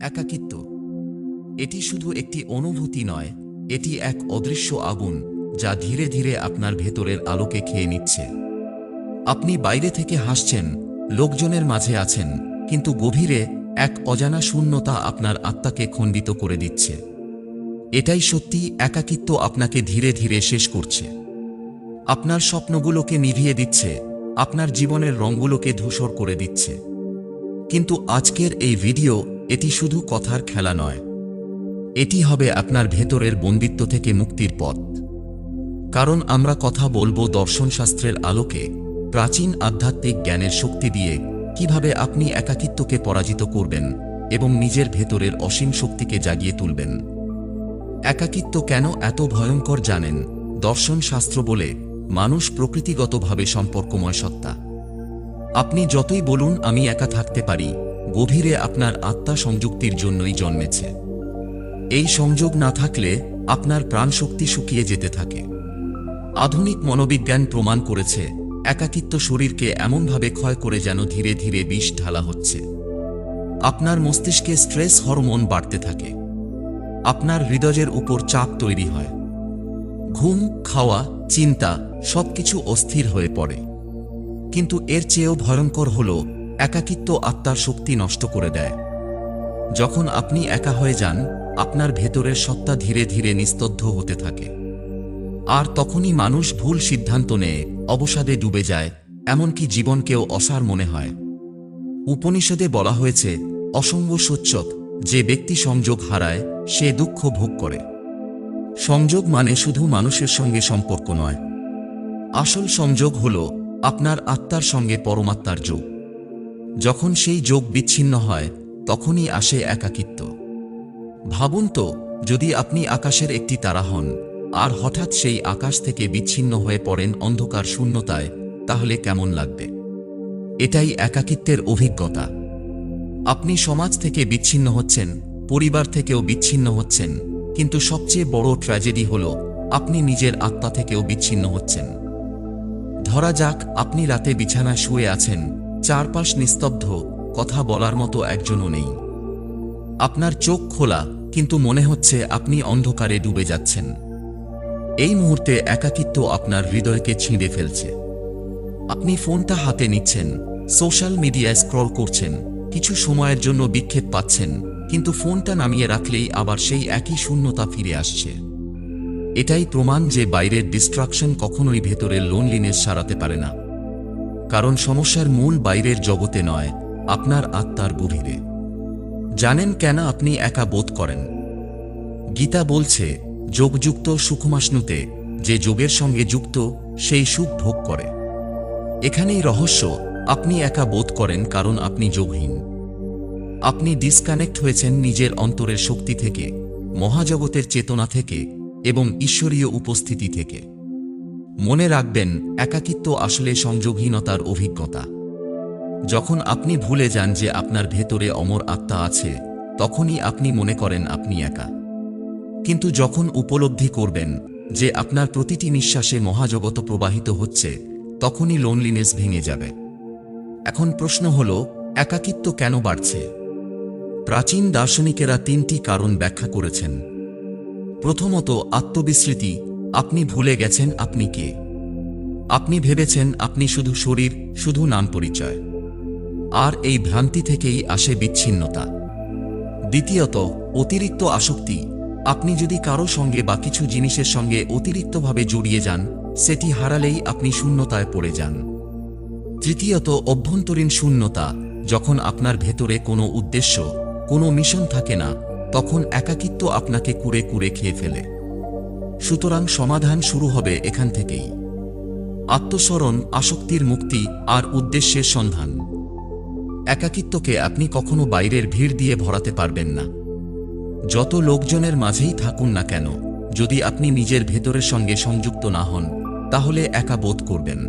একাকিত্ব। এটি শুধু একটি অনুভূতি নয়, এটি এক অদৃশ্য আগুন যা ধীরে ধীরে আপনার ভেতরের আলোকে খেয়ে নিচ্ছে। আপনি বাইরে থেকে হাসছেন, লোকজনের মাঝে আছেন, কিন্তু গভীরে এক অজানা শূন্যতা আপনার আত্মাকে খণ্ডিত করে দিচ্ছে। এটাই সত্যি একাকিত্ব আপনাকে ধীরে ধীরে শেষ করছে। আপনার স্বপ্নগুলোকে নিভিয়ে দিচ্ছে, আপনার জীবনের রঙগুলোকে ধূসর করে দিচ্ছে। কিন্তু আজকের এই ভিডিও এটি শুধু কথার খেলা নয়। এটি হবে আপনার ভেতরের বন্দিত্ব থেকে মুক্তির পথ। কারণ আমরা কথা বলব দর্শনশাস্ত্রের আলোকে, প্রাচীন আধ্যাত্মিক জ্ঞানের শক্তি দিয়ে কীভাবে আপনি একাকিত্বকে পরাজিত করবেন এবং নিজের ভেতরের অসীম শক্তিকে জাগিয়ে তুলবেন। একাকিত্ব কেন এত ভয়ঙ্কর জানেন? দর্শনশাস্ত্র বলে মানুষ প্রকৃতিগতভাবে সম্পর্কময় সত্তা। আপনি যতই বলুন, আমি একা থাকতে পারি। গভীরে আপনার আত্মা সংযুক্তির জন্যই জন্মেছে। এই সংযোগ না থাকলে আপনার প্রাণশক্তি শুকিয়ে যেতে থাকে। আধুনিক মনোবিজ্ঞান প্রমাণ করেছে, একাকিত্ব শরীরকে এমনভাবে ক্ষয় করে যেন ধীরে ধীরে বিষ ঢালা হচ্ছে। আপনার মস্তিষ্কে স্ট্রেস হরমোন বাড়তে থাকে। আপনার হৃদয়ের উপর চাপ তৈরি হয়। ঘুম, খাওয়া, চিন্তা সবকিছু অস্থির হয়ে পড়ে। কিন্তু এর চেয়েও ভয়ঙ্কর হল একাকিত্ব আত্মার শক্তি নষ্ট করে দেয়। যখন আপনি একা হয়ে যান, আপনার ভেতরের সত্তা ধীরে ধীরে নিস্তব্ধ হতে থাকে। আর তখনই মানুষ ভুল সিদ্ধান্ত নেয়, অবসাদে ডুবে যায়, এমনকি জীবনকেও অসার মনে হয়। উপনিষদে বলা হয়েছে, অসঙ্গ সচ্চক যে ব্যক্তি সংযোগ হারায়, সে দুঃখ ভোগ করে। সংযোগ মানে শুধু মানুষের সঙ্গে সম্পর্ক নয়। আসল সংযোগ হল, আপনার আত্মার সঙ্গে পরমাত্মার যোগ। যখন সেই যোগ বিচ্ছিন্ন হয়, তখনই আসে একাকিত্ব। ভাবুন তো, যদি আপনি আকাশের একটি তারা হন, আর হঠাৎ সেই আকাশ থেকে বিচ্ছিন্ন হয়ে পড়েন অন্ধকার শূন্যতায়, তাহলে কেমন লাগবে? এটাই একাকিত্বের অভিজ্ঞতা। আপনি সমাজ থেকে বিচ্ছিন্ন হচ্ছেন, পরিবার থেকেও বিচ্ছিন্ন হচ্ছেন, কিন্তু সবচেয়ে বড় ট্র্যাজেডি হল, আপনি নিজের আত্মা থেকেও বিচ্ছিন্ন হচ্ছেন। ধরা যাক, আপনি রাতে বিছানা শুয়ে আছেন চারপাশ নিস্তব্ধ, কথা বলার মতো একজনও নেই। আপনার চোখ খোলা, কিন্তু মনে হচ্ছে আপনি অন্ধকারে ডুবে যাচ্ছেন। এই মুহূর্তে একাকিত্ব আপনার হৃদয়কে ছিঁড়ে ফেলছে। আপনি ফোনটা হাতে নিচ্ছেন, সোশ্যাল মিডিয়ায় স্ক্রল করছেন, কিছু সময়ের জন্য বিক্ষেপ পাচ্ছেন, কিন্তু ফোনটা নামিয়ে রাখলেই আবার সেই একই শূন্যতা ফিরে আসছে। এটাই প্রমাণ যে বাইরের ডিস্ট্রাকশন কখনোই ভেতরের লোনলিনেস সারাতে পারে না। কারণ সমস্যার মূল বাইরের জগতে নয়, আপনার আত্মার গভীরে। জানেন কেন আপনি একা বোধ করেন? গীতা বলছে, যোগযুক্ত সুখমাসনুতে যে যোগের সঙ্গে যুক্ত, সেই সুখ ভোগ করে। এখানেই রহস্য, আপনি একা বোধ করেন কারণ আপনি যোগহীন। আপনি ডিসকানেক্ট হয়েছেন নিজের অন্তরের শক্তি থেকে, মহাজগতের চেতনা থেকে, এবং ঈশ্বরীয় উপস্থিতি থেকে। মনে রাখবেন, একাকিত্ব আসলে সংযোগহীনতার অভিজ্ঞতা। যখন আপনি ভুলে যান যে আপনার ভেতরে অমর আত্মা আছে, তখনই আপনি মনে করেন আপনি একা। কিন্তু যখন উপলব্ধি করবেন যে আপনার প্রতিটি নিঃশ্বাসে মহাজগত প্রবাহিত হচ্ছে, তখনই লোনলিনেস ভেঙে যাবে। এখন প্রশ্ন হল, একাকিত্ব কেন বাড়ছে? প্রাচীন দার্শনিকেরা তিনটি কারণ ব্যাখ্যা করেছেন। প্রথমত, আত্মবিস্মৃতি আপনি ভুলে গেছেন আপনি কে? আপনি ভেবেছেন আপনি শুধু শরীর, শুধু নাম পরিচয়। আর এই ভ্রান্তি থেকেই আসে বিচ্ছিন্নতা। দ্বিতীয়ত, অতিরিক্ত আসক্তি। আপনি যদি কারও সঙ্গে বা কিছু জিনিসের সঙ্গে অতিরিক্তভাবে জড়িয়ে যান, সেটি হারালেই আপনি শূন্যতায় পড়ে যান। তৃতীয়ত, অভ্যন্তরীণ শূন্যতা। যখন আপনার ভেতরে কোনো উদ্দেশ্য, কোনো মিশন থাকে না, তখন একাকিত্ব আপনাকে কুড়ে কুড়ে খেয়ে ফেলে। সুতরাং সমাধান শুরু হবে এখান থেকেই। আত্মস্মরণ, আসক্তির মুক্তি আর উদ্দেশ্যের সন্ধান। একাকিত্বকে আপনি কখনো বাইরের ভিড় দিয়ে ভরাতে পারবেন না। যত লোকজনের মাঝেই থাকুন না কেন, যদি আপনি নিজের ভেতরের সঙ্গে সংযুক্ত না হন, তাহলে একা বোধ করবেন।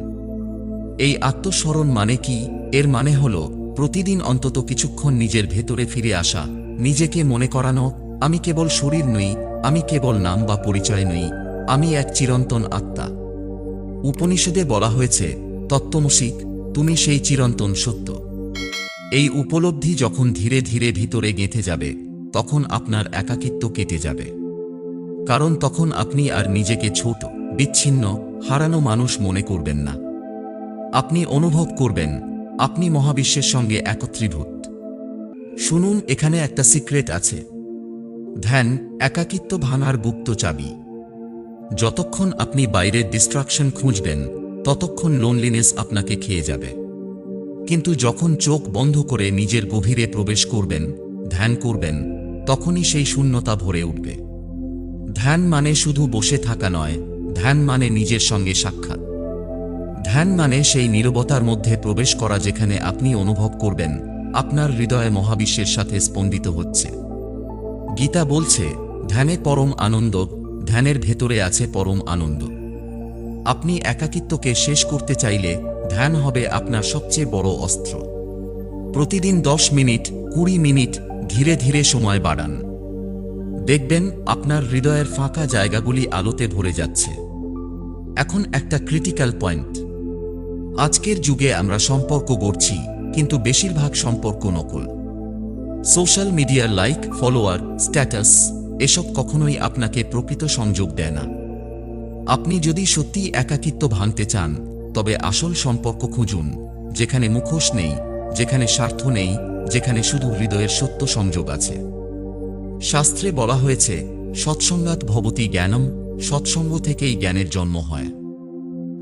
এই আত্মস্মরণ মানে কি? এর মানে হল, প্রতিদিন অন্তত কিছুক্ষণ নিজের ভেতরে ফিরে আসা, নিজেকে মনে করানো, আমি কেবল শরীর নই আমি কেবল নাম বা পরিচয় নই, আমি এক চিরন্তন আত্মা। উপনিষদে বলা হয়েছে, তত্ত্বমসিক, তুমি সেই চিরন্তন সত্য। এই উপলব্ধি যখন ধীরে ধীরে ভিতরে গেঁথে যাবে, তখন আপনার একাকিত্ব কেটে যাবে। কারণ তখন আপনি আর নিজেকে ছোট, বিচ্ছিন্ন, হারানো মানুষ মনে করবেন না। আপনি অনুভব করবেন, আপনি মহাবিশ্বের সঙ্গে একত্রীভূত। শুনুন, এখানে একটা সিক্রেট আছে। ধ্যান একাকিত্ব ভাঙার গুপ্ত চাবি। যতক্ষণ আপনি বাইরের ডিস্ট্রাকশন খুঁজবেন, ততক্ষণ লোনলিনেস আপনাকে খেয়ে যাবে। কিন্তু যখন চোখ বন্ধ করে নিজের গভীরে প্রবেশ করবেন, ধ্যান করবেন, তখনই সেই শূন্যতা ভরে উঠবে। ধ্যান মানে শুধু বসে থাকা নয়, ধ্যান মানে নিজের সঙ্গে সাক্ষাৎ। ধ্যান মানে সেই নীরবতার মধ্যে প্রবেশ করা যেখানে আপনি অনুভব করবেন, আপনার হৃদয়ে মহাবিশ্বের সাথে স্পন্দিত হচ্ছে। গীতা বলছে, ধ্যানে পরম আনন্দ, ধ্যানের ভেতরে আছে পরম আনন্দ। আপনি একাকিত্বকে শেষ করতে চাইলে ধ্যান হবে আপনার সবচেয়ে বড় অস্ত্র। প্রতিদিন দশ মিনিট, কুড়ি মিনিট, ধীরে ধীরে সময় বাড়ান। দেখবেন আপনার হৃদয়ের ফাঁকা জায়গাগুলি আলোতে ভরে যাচ্ছে। এখন একটা ক্রিটিক্যাল পয়েন্ট আজকের যুগে আমরা সম্পর্ক গড়ছি, কিন্তু বেশিরভাগ সম্পর্ক নকল। সোশ্যাল মিডিয়ার লাইক, ফলোয়ার, স্ট্যাটাস, এসব কখনোই আপনাকে প্রকৃত সংযোগ দেয় না। আপনি যদি সত্যিই একাকিত্ব ভাঙতে চান, তবে আসল সম্পর্ক খুঁজুন, যেখানে মুখোশ নেই, যেখানে স্বার্থ নেই, যেখানে শুধু হৃদয়ের সত্য সংযোগ আছে। শাস্ত্রে বলা হয়েছে সৎসঙ্গাত ভবতী জ্ঞানম, সৎসঙ্গ থেকেই জ্ঞানের জন্ম হয়।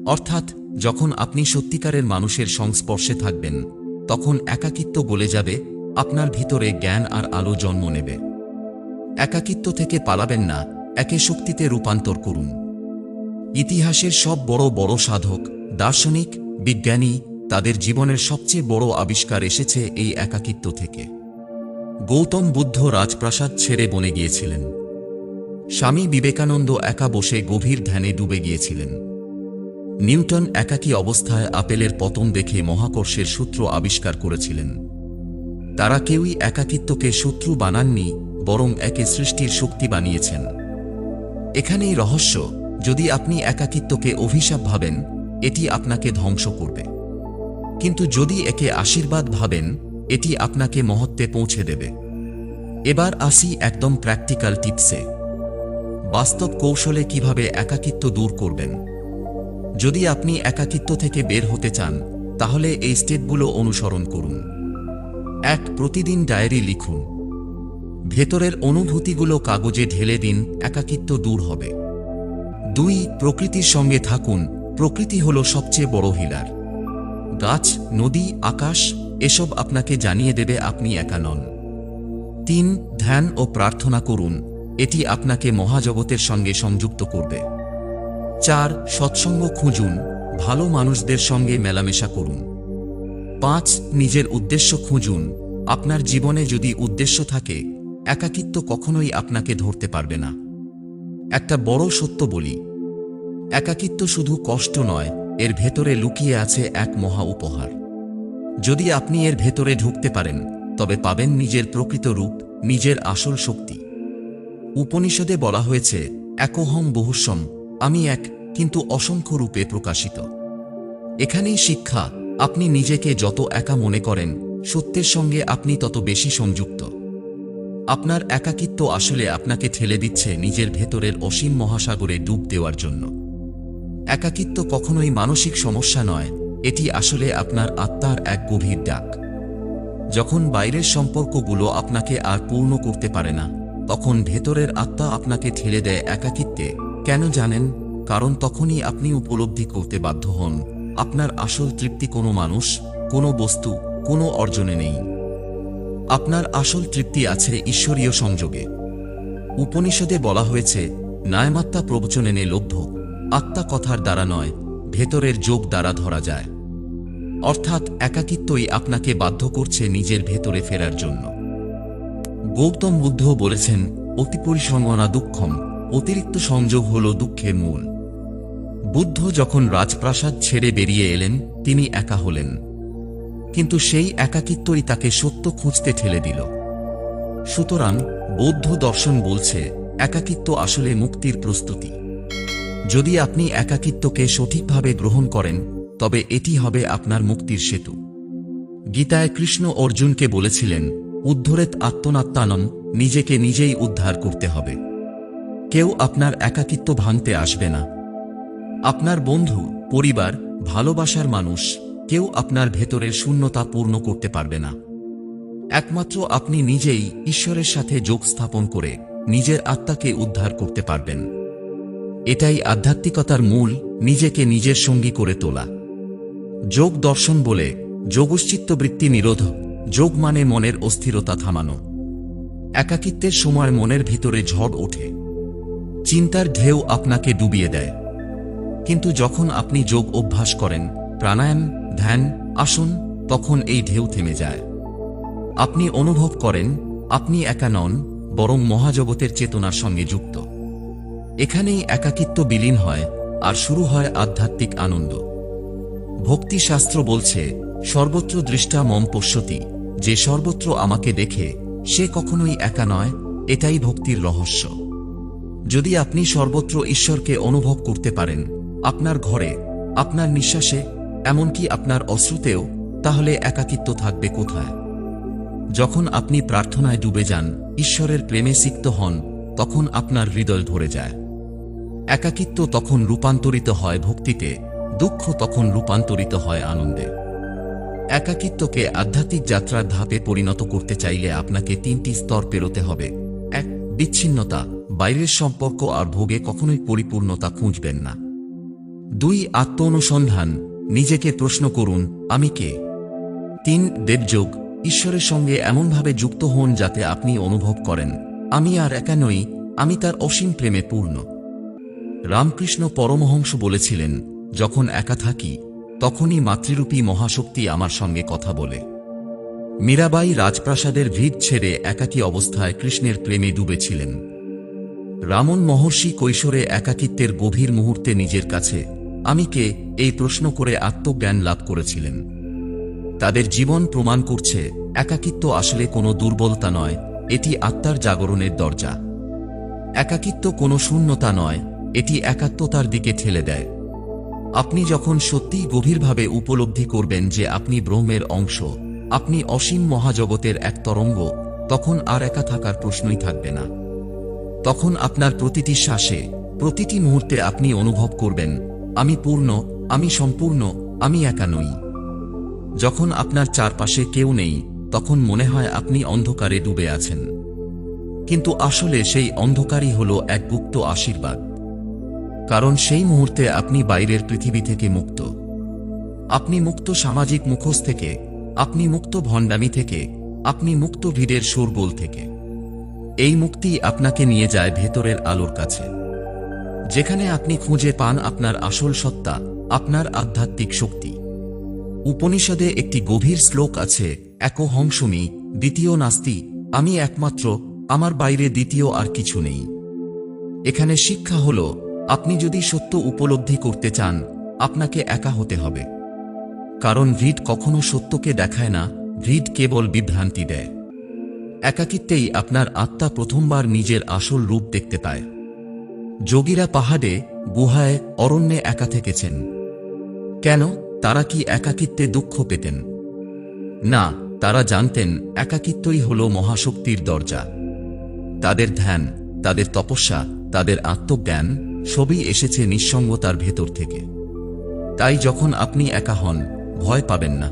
অর্থাৎ, যখন আপনি সত্যিকারের মানুষের সংস্পর্শে থাকবেন, তখন একাকিত্ব গলে যাবে আপনার ভিতরে জ্ঞান আর আলো জন্ম নেবে। একাকিত্ব থেকে পালাবেন না, একে শক্তিতে রূপান্তর করুন। ইতিহাসের সব বড় বড় সাধক, দার্শনিক, বিজ্ঞানী, তাদের জীবনের সবচেয়ে বড় আবিষ্কার এসেছে এই একাকিত্ব থেকে। গৌতম বুদ্ধ রাজপ্রাসাদ ছেড়ে বনে গিয়েছিলেন। স্বামী বিবেকানন্দ একা বসে গভীর ধ্যানে ডুবে গিয়েছিলেন। নিউটন একাকী অবস্থায় আপেলের পতন দেখে মহাকর্ষের সূত্র আবিষ্কার করেছিলেন। তারা কেউই একাকিত্বকে শত্রু বানাননি, বরং একে সৃষ্টির শক্তি বানিয়েছেন। এখানেই রহস্য, যদি আপনি একাকিত্বকে অভিশাপ ভাবেন, এটি আপনাকে ধ্বংস করবে। কিন্তু যদি একে আশীর্বাদ ভাবেন, এটি আপনাকে মহত্বে পৌঁছে দেবে। এবার আসি একদম প্র্যাকটিক্যাল টিপসে। বাস্তব কৌশলে কীভাবে একাকিত্ব দূর করবেন? যদি আপনি একাকিত্ব থেকে বের হতে চান, তাহলে এই স্টেপগুলো অনুসরণ করুন। এক প্রতিদিন ডায়েরি লিখুন। ভেতরের অনুভূতিগুলো কাগজে ঢেলে দিন, একাকিত্ব দূর হবে। দুই, প্রকৃতির সঙ্গে থাকুন। প্রকৃতি হল সবচেয়ে বড় হিলার। গাছ, নদী, আকাশ, এসব আপনাকে জানিয়ে দেবে আপনি একা নন। তিন, ধ্যান ও প্রার্থনা করুন। এটি আপনাকে মহাজগতের সঙ্গে সংযুক্ত করবে। চার, সৎসঙ্গ খুঁজুন। ভালো মানুষদের সঙ্গে মেলামেশা করুন। পাঁচ, নিজের উদ্দেশ্য খুঁজুন। আপনার জীবনে যদি উদ্দেশ্য থাকে, একাকিত্ব কখনোই আপনাকে ধরতে পারবে না। একটা বড় সত্য বলি, একাকিত্ব শুধু কষ্ট নয়, এর ভেতরে লুকিয়ে আছে এক মহা উপহার। যদি আপনি এর ভেতরে ঢুকতে পারেন, তবে পাবেন নিজের প্রকৃত রূপ, নিজের আসল শক্তি। উপনিষদে বলা হয়েছে, একহম বহুসম আমি এক, কিন্তু অসংখ্য রূপে প্রকাশিত। এখানেই শিক্ষা আপনি নিজেকে যত একা মনে করেন, সত্যের সঙ্গে আপনি তত বেশি সংযুক্ত। আপনার একাকিত্ব আসলে আপনাকে ঠেলে দিচ্ছে নিজের ভেতরের অসীম মহাসাগরে ডুব দেওয়ার জন্য। একাকিত্ব কখনোই মানসিক সমস্যা নয়, এটি আসলে আপনার আত্মার এক গভীর ডাক। যখন বাইরের সম্পর্কগুলো আপনাকে আর পূর্ণ করতে পারে না, তখন ভেতরের আত্মা আপনাকে ঠেলে দেয় একাকিত্বে। কেন জানেন? কারণ তখনই আপনি উপলব্ধি করতে বাধ্য হন। আপনার আসল তৃপ্তি কোনো মানুষ, কোনো বস্তু, কোনো অর্জনে নেই। আপনার আসল তৃপ্তি আছে ঈশ্বরীয় সংযোগে। উপনিষদে বলা হয়েছে নায়মাত্মা প্রবচনেনে লভ্য আত্মা কথার দ্বারা নয়, ভেতরের যোগ দ্বারা ধরা যায়। অর্থাৎ একাকিত্বই আপনাকে বাধ্য করছে নিজের ভেতরে ফেরার জন্য। গৌতম বুদ্ধ বলেছেন অতিপরিসংগনা দুঃখম, অতিরিক্ত সংযোগ হল দুঃখের মূল। বুদ্ধ যখন রাজপ্রাসাদ ছেড়ে বেরিয়ে এলেন, তিনি একা হলেন। কিন্তু সেই একাকিত্বই তাকে সত্য খুঁজতে ঠেলে দিল। সুতরাং বৌদ্ধ দর্শন বলছে, একাকিত্ব আসলে মুক্তির প্রস্তুতি। যদি আপনি একাকিত্বকে সঠিকভাবে গ্রহণ করেন, তবে এটি হবে আপনার মুক্তির সেতু। গীতায় কৃষ্ণ অর্জুনকে বলেছিলেন, উদ্ধরেত আত্মনাত্মানম, নিজেকে নিজেই উদ্ধার করতে হবে। কেউ আপনার একাকিত্ব ভাঙতে আসবে না। আপনার বন্ধু, পরিবার, ভালোবাসার মানুষ, কেউ আপনার ভেতরের শূন্যতা পূর্ণ করতে পারবে না। একমাত্র আপনি নিজেই ঈশ্বরের সাথে যোগ স্থাপন করে নিজের আত্মাকে উদ্ধার করতে পারবেন। এটাই আধ্যাত্মিকতার মূল, নিজেকে নিজের সঙ্গী করে তোলা। যোগ দর্শন বলে যোগশ্চিত্তবৃত্তি নিরোধ, যোগ মানে মনের অস্থিরতা থামানো। একাকিত্বের সময় মনের ভিতরে ঝড় ওঠে। চিন্তার ঢেউ আপনাকে ডুবিয়ে দেয়। কিন্তু যখন আপনি যোগ অভ্যাস করেন, প্রাণায়াম, ধ্যান, আসুন, তখন এই ঢেউ থেমে যায়। আপনি অনুভব করেন, আপনি একা নন, বরং মহাজগতের চেতনার সঙ্গে যুক্ত। এখানেই একাকিত্ব বিলীন হয় আর শুরু হয় আধ্যাত্মিক আনন্দ। ভক্তিশাস্ত্র বলছে, সর্বত্র দৃষ্টা মম পশ্যতি যে সর্বত্র আমাকে দেখে, সে কখনোই একা নয়, এটাই ভক্তির রহস্য। যদি আপনি সর্বত্র ঈশ্বরকে অনুভব করতে পারেন আপনার ঘরে, আপনার নিঃশ্বাসে, এমনকি আপনার অশ্রুতেও, তাহলে একাকিত্ব থাকবে কোথায়? যখন আপনি প্রার্থনায় ডুবে যান, ঈশ্বরের প্রেমে সিক্ত হন, তখন আপনার হৃদয় ধরে যায়। একাকিত্ব তখন রূপান্তরিত হয় ভক্তিতে, দুঃখ তখন রূপান্তরিত হয় আনন্দে। একাকিত্বকে আধ্যাত্মিক যাত্রার ধাপে পরিণত করতে চাইলে আপনাকে তিনটি স্তর পেরোতে হবে। এক, বিচ্ছিন্নতা, বাইরের সম্পর্ক আর ভোগে কখনোই পরিপূর্ণতা খুঁজবেন না। দুই আত্ম অনুসন্ধান নিজেকে প্রশ্ন করুন, আমি কে? তিন, দেবযোগ, ঈশ্বরের সঙ্গে এমনভাবে যুক্ত হন যাতে আপনি অনুভব করেন, আমি আর একা নই, আমি তার অসীম প্রেমে পূর্ণ। রামকৃষ্ণ পরমহংস বলেছিলেন, যখন একা থাকি, তখনই মাতৃরূপী মহাশক্তি আমার সঙ্গে কথা বলে। মীরাবাই রাজপ্রাসাদের ভিত ছেড়ে একাকী অবস্থায় কৃষ্ণের প্রেমে ডুবেছিলেন। রামন মহর্ষি কৈশোরে একাকিত্বের গভীর মুহূর্তে নিজের কাছে আমি কে এই প্রশ্ন করে আত্মজ্ঞান লাভ করেছিলেন। তাদের জীবন প্রমাণ করছে, একাকিত্ব আসলে কোনো দুর্বলতা নয়, এটি আত্মার জাগরণের দরজা। একাকিত্ব কোনো শূন্যতা নয়, এটি একাত্মতার দিকে ঠেলে দেয়। আপনি যখন সত্যিই গভীরভাবে উপলব্ধি করবেন যে আপনি ব্রহ্মের অংশ, আপনি অসীম মহাজগতের এক তরঙ্গ, তখন আর একা থাকার প্রশ্নই থাকবে না। তখন আপনার প্রতিটি শ্বাসে, প্রতিটি মুহূর্তে আপনি অনুভব করবেন আমি পূর্ণ, আমি সম্পূর্ণ, আমি একা নই। যখন আপনার চারপাশে কেউ নেই, তখন মনে হয় আপনি অন্ধকারে ডুবে আছেন। কিন্তু আসলে সেই অন্ধকারই হল এক গুপ্ত আশীর্বাদ। কারণ সেই মুহূর্তে আপনি বাইরের পৃথিবী থেকে মুক্ত। আপনি মুক্ত সামাজিক মুখোশ থেকে, আপনি মুক্ত ভণ্ডামি থেকে, আপনি মুক্ত ভিড়ের শোরগোল থেকে। এই মুক্তি আপনাকে নিয়ে যায় ভেতরের আলোর কাছে। যেখানে আপনি খুঁজে পান আপনার আসল সত্তা, আপনার আধ্যাত্মিক শক্তি। উপনিষদে একটি গভীর শ্লোক আছে, একো হংসমি, দ্বিতীয় নাস্তি, আমি একমাত্র, আমার বাইরে দ্বিতীয় আর কিছু নেই। এখানে শিক্ষা হল, আপনি যদি সত্য উপলব্ধি করতে চান, আপনাকে একা হতে হবে। কারণ ভিড কখনো সত্যকে দেখায় না ভিড কেবল বিভ্রান্তি দেয়। একাকিত্বেই আপনার আত্মা প্রথমবার নিজের আসল রূপ দেখতে পায়। যোগীরা পাহাড়ে, গুহায়, অরণ্যে একা থেকেছেন। কেন? তারা কি একাকিত্বে দুঃখ পেতেন? না, তারা জানতেন একাকিত্বই হল মহাশক্তির দরজা। তাদের ধ্যান, তাদের তপস্যা, তাদের আত্মজ্ঞান সবই এসেছে নিঃসঙ্গতার ভেতর থেকে। তাই যখন আপনি একা হন, ভয় পাবেন না।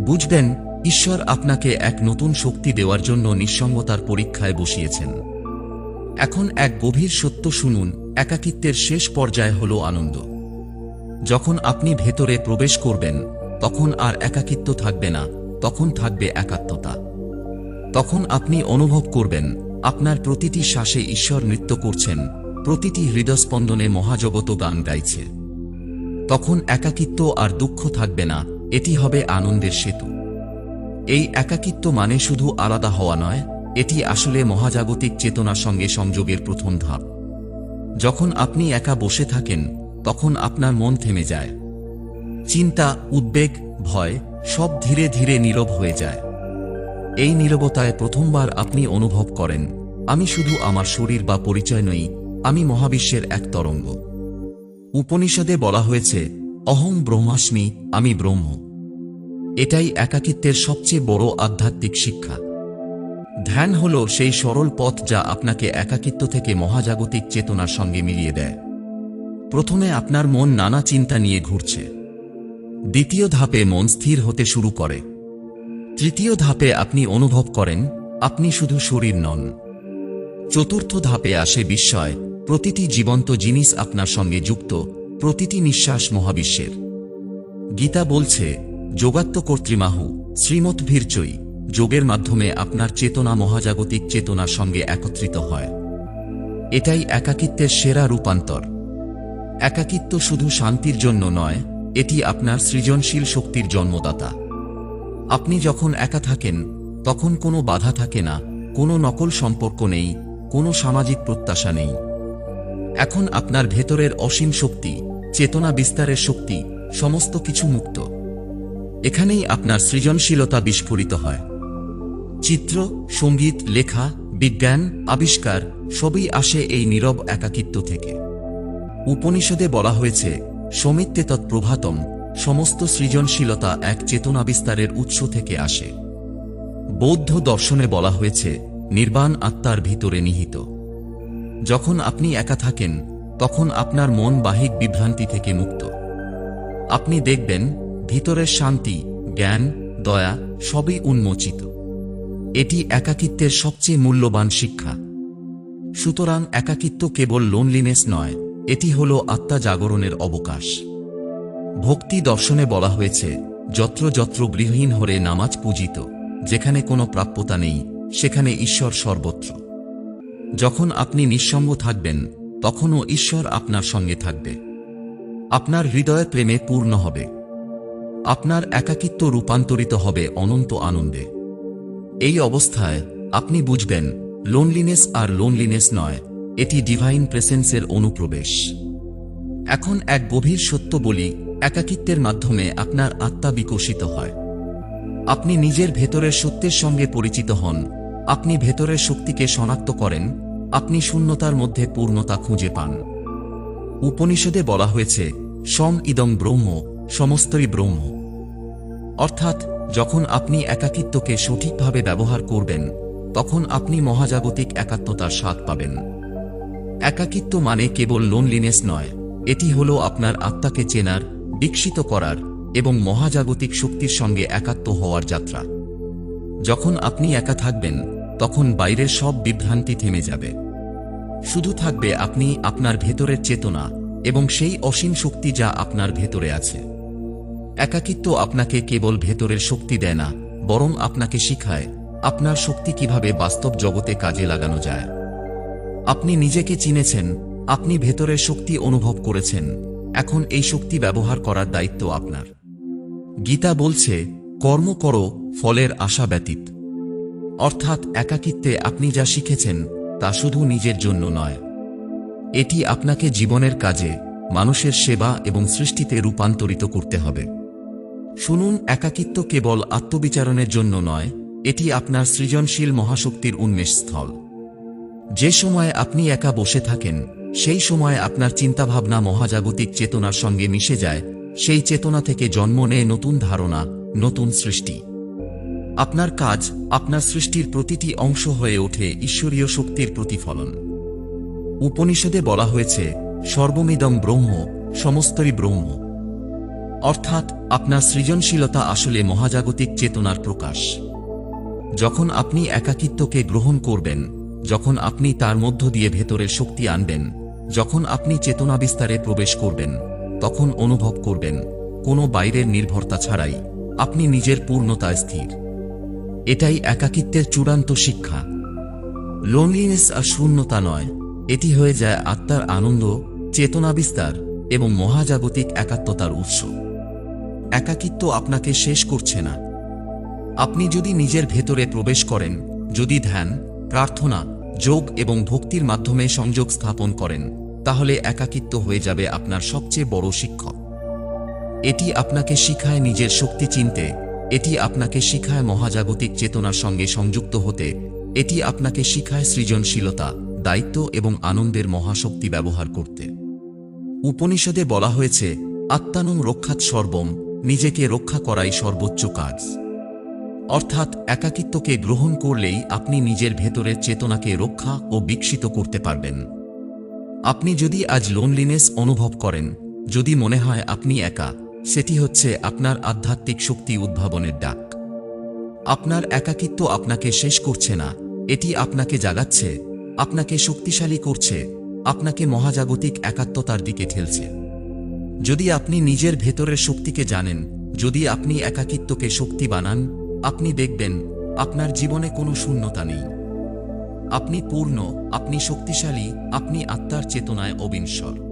বুঝবেন, ঈশ্বর আপনাকে এক নতুন শক্তি দেওয়ার জন্য নিঃসঙ্গতার পরীক্ষায় বসিয়েছেন। এখন এক গভীর সত্য শুনুন, একাকিত্বের শেষ পর্যায় হল আনন্দ। যখন আপনি ভেতরে প্রবেশ করবেন, তখন আর একাকিত্ব থাকবে না, তখন থাকবে একাত্মতা। তখন আপনি অনুভব করবেন, আপনার প্রতিটি শ্বাসে ঈশ্বর নৃত্য করছেন, প্রতিটি হৃদস্পন্দনে মহাজগত গান গাইছে। তখন একাকিত্ব আর দুঃখ থাকবে না, এটি হবে আনন্দের সেতু। এই একাকিত্ব মানে শুধু আলাদা হওয়া নয় এটি আসলে মহাজাগতিক চেতনার সঙ্গে সংযোগের প্রথম ধাপ। যখন আপনি একা বসে থাকেন, তখন আপনার মন থেমে যায়। চিন্তা, উদ্বেগ, ভয় সব ধীরে ধীরে নীরব হয়ে যায়। এই নীরবতায় প্রথমবার আপনি অনুভব করেন, আমি শুধু আমার শরীর বা পরিচয় নই, আমি মহাবিশ্বের এক তরঙ্গ। উপনিষদে বলা হয়েছে, অহং ব্রহ্মাস্মি, আমি ব্রহ্ম। এটাই একাকিত্বের সবচেয়ে বড় আধ্যাত্মিক শিক্ষা। ধ্যান হল সেই সরল পথ যা আপনাকে একাকিত্ব থেকে মহাজাগতিক চেতনার সঙ্গে মিলিয়ে দেয়। প্রথমে আপনার মন নানা চিন্তা নিয়ে ঘুরছে। দ্বিতীয় ধাপে মন স্থির হতে শুরু করে। তৃতীয় ধাপে আপনি অনুভব করেন, আপনি শুধু শরীর নন। চতুর্থ ধাপে আসে বিস্ময়, প্রতিটি জীবন্ত জিনিস আপনার সঙ্গে যুক্ত, প্রতিটি নিঃশ্বাস মহাবিশ্বের। গীতা বলছে যোগাত্ম কর্তৃমাহু, শ্রীমৎ ভীরচই যোগের মাধ্যমে আপনার চেতনা মহাজাগতিক চেতনার সঙ্গে একত্রিত হয়। এটাই একাকিত্বের সেরা রূপান্তর। একাকিত্ব শুধু শান্তির জন্য নয়, এটি আপনার সৃজনশীল শক্তির জন্মদাতা। আপনি যখন একা থাকেন, তখন কোনো বাধা থাকে না, কোনো নকল সম্পর্ক নেই, কোনো সামাজিক প্রত্যাশা নেই। এখন আপনার ভেতরের অসীম শক্তি, চেতনা বিস্তারের শক্তি, সমস্ত কিছু মুক্ত। এখানেই আপনার সৃজনশীলতা বিস্ফোরিত হয়। চিত্র, সংগীত, লেখা, বিজ্ঞান, আবিষ্কার, সবই আসে এই নীরব একাকিত্ব থেকে। উপনিষদে বলা হয়েছে, সমিত্তে তৎপ্রভাতম সমস্ত সৃজনশীলতা এক চেতনা বিস্তারের উৎস থেকে আসে। বৌদ্ধ দর্শনে বলা হয়েছে, নির্বাণ আত্মার ভিতরে নিহিত। যখন আপনি একা থাকেন, তখন আপনার মন বাহিক বিভ্রান্তি থেকে মুক্ত। আপনি দেখবেন, ভিতরের শান্তি, জ্ঞান, দয়া সবই উন্মোচিত। এটি একাকিত্বের সবচেয়ে মূল্যবান শিক্ষা। সুতরাং একাকিত্ব কেবল লোনলিনেস নয়, এটি হল আত্মা জাগরণের অবকাশ। ভক্তি দর্শনে বলা হয়েছে, যত্র যত্র গৃহহীন হরে নামাজ পূজিত, যেখানে কোনো প্রাপ্যতা নেই, সেখানে ঈশ্বর সর্বত্র। যখন আপনি নিঃসঙ্গ থাকবেন, তখনও ঈশ্বর আপনার সঙ্গে থাকবে। আপনার হৃদয় প্রেমে পূর্ণ হবে। আপনার একাকিত্ব রূপান্তরিত হবে অনন্ত আনন্দে। এই অবস্থায় আপনি বুঝবেন লোনলিনেস আর লোনলিনেস নয়, এটি ডিভাইন প্রেসেন্সের অনুপ্রবেশ। এখন এক গভীর সত্য বলি, একাকিত্বের মাধ্যমে আপনার আত্মা বিকশিত হয়। আপনি নিজের ভেতরের সত্যের সঙ্গে পরিচিত হন, আপনি ভেতরের শক্তিকে শনাক্ত করেন, আপনি শূন্যতার মধ্যে পূর্ণতা খুঁজে পান। উপনিষদে বলা হয়েছে, সম ইদং ব্রহ্ম, সমস্তই ব্রহ্ম। অর্থাৎ যখন আপনি একাকিত্বকে সঠিকভাবে ব্যবহার করবেন, তখন আপনি মহাজাগতিক একাত্মতার স্বাদ পাবেন। একাকিত্ব মানে কেবল লোনলিনেস নয়, এটি হল আপনার আত্মাকে চেনার, বিকশিত করার এবং মহাজাগতিক শক্তির সঙ্গে একাত্ম হওয়ার যাত্রা। যখন আপনি একা থাকবেন, তখন বাইরের সব বিভ্রান্তি থেমে যাবে। শুধু থাকবে আপনি আপনার ভেতরের চেতনা এবং সেই অসীম শক্তি যা আপনার ভেতরে আছে। একাকিত্ব আপনাকে কেবল ভেতরের শক্তি দেয় না, বরং আপনাকে শিখায় আপনার শক্তি কীভাবে বাস্তব জগতে কাজে লাগানো যায়। আপনি নিজেকে চিনেছেন, আপনি ভেতরের শক্তি অনুভব করেছেন, এখন এই শক্তি ব্যবহার করার দায়িত্ব আপনার। গীতা বলছে, কর্ম করো, ফলের আশা ব্যতীত। অর্থাৎ একাকিত্বে আপনি যা শিখেছেন, তা শুধু নিজের জন্য নয়। এটি আপনাকে জীবনের কাজে, মানুষের সেবা এবং সৃষ্টিতে রূপান্তরিত করতে হবে। শুনুন, একাকিত্ব কেবল আত্মবিচারণের জন্য নয়, এটি আপনার সৃজনশীল মহাশক্তির উন্মেষ স্থল যে সময় আপনি একা বসে থাকেন, সেই সময় আপনার চিন্তাভাবনা মহাজাগতিক চেতনার সঙ্গে মিশে যায়, সেই চেতনা থেকে জন্ম নেয় নতুন ধারণা, নতুন সৃষ্টি। আপনার কাজ, আপনার সৃষ্টির প্রতিটি অংশ হয়ে ওঠে ঈশ্বরীয় শক্তির প্রতিফলন। উপনিষদে বলা হয়েছে সর্বমিদম ব্রহ্ম, সমস্তই ব্রহ্ম। অর্থাৎ আপনার সৃজনশীলতা আসলে মহাজাগতিক চেতনার প্রকাশ। যখন আপনি একাকিত্বকে গ্রহণ করবেন, যখন আপনি তার মধ্য দিয়ে ভেতরের শক্তি আনবেন, যখন আপনি চেতনা বিস্তারে প্রবেশ করবেন, তখন অনুভব করবেন, কোনো বাইরের নির্ভরতা ছাড়াই আপনি নিজের পূর্ণতা স্থির। এটাই একাকিত্বের চূড়ান্ত শিক্ষা। লোনলিনেস আর শূন্যতা নয়, এটি হয়ে যায় আত্মার আনন্দ, চেতনা বিস্তার এবং মহাজাগতিক একাত্মতার উৎস। একাকিত্ব আপনাকে শেষ করছে না। আপনি যদি নিজের ভেতরে প্রবেশ করেন, যদি ধ্যান, প্রার্থনা, যোগ এবং ভক্তির মাধ্যমে সংযোগ স্থাপন করেন, তাহলে একাকিত্ব হয়ে যাবে আপনার সবচেয়ে বড় শিক্ষক। এটি আপনাকে শিখায় নিজের শক্তি চিনতে, এটি আপনাকে শিখায় মহাজাগতিক চেতনার সঙ্গে সংযুক্ত হতে, এটি আপনাকে শিখায় সৃজনশীলতা, দায়িত্ব এবং আনন্দের মহাশক্তি ব্যবহার করতে। উপনিষদে বলা হয়েছে আত্মানং রক্ষাৎ সর্বম নিজেকে রক্ষা করাই সর্বোচ্চ কাজ। অর্থাৎ একাকিত্বকে গ্রহণ করলেই আপনি নিজের ভেতরের চেতনাকে রক্ষা ও বিকশিত করতে পারবেন। আপনি যদি আজ লোনলিনেস অনুভব করেন, যদি মনে হয় আপনি একা, সেটি হচ্ছে আপনার আধ্যাত্মিক শক্তি উদ্ভাবনের ডাক। আপনার একাকিত্ব আপনাকে শেষ করছে না, এটি আপনাকে জাগাচ্ছে, আপনাকে শক্তিশালী করছে, আপনাকে মহাজাগতিক একাত্মতার দিকে ঠেলছে। যদি আপনি নিজের ভেতরের শক্তিকে জানেন, যদি আপনি একাকিত্বকে শক্তি বানান, আপনি দেখবেন আপনার জীবনে কোনো শূন্যতা নেই। আপনি পূর্ণ, আপনি শক্তিশালী, আপনি আত্মার চেতনায় অবিনশ্বর।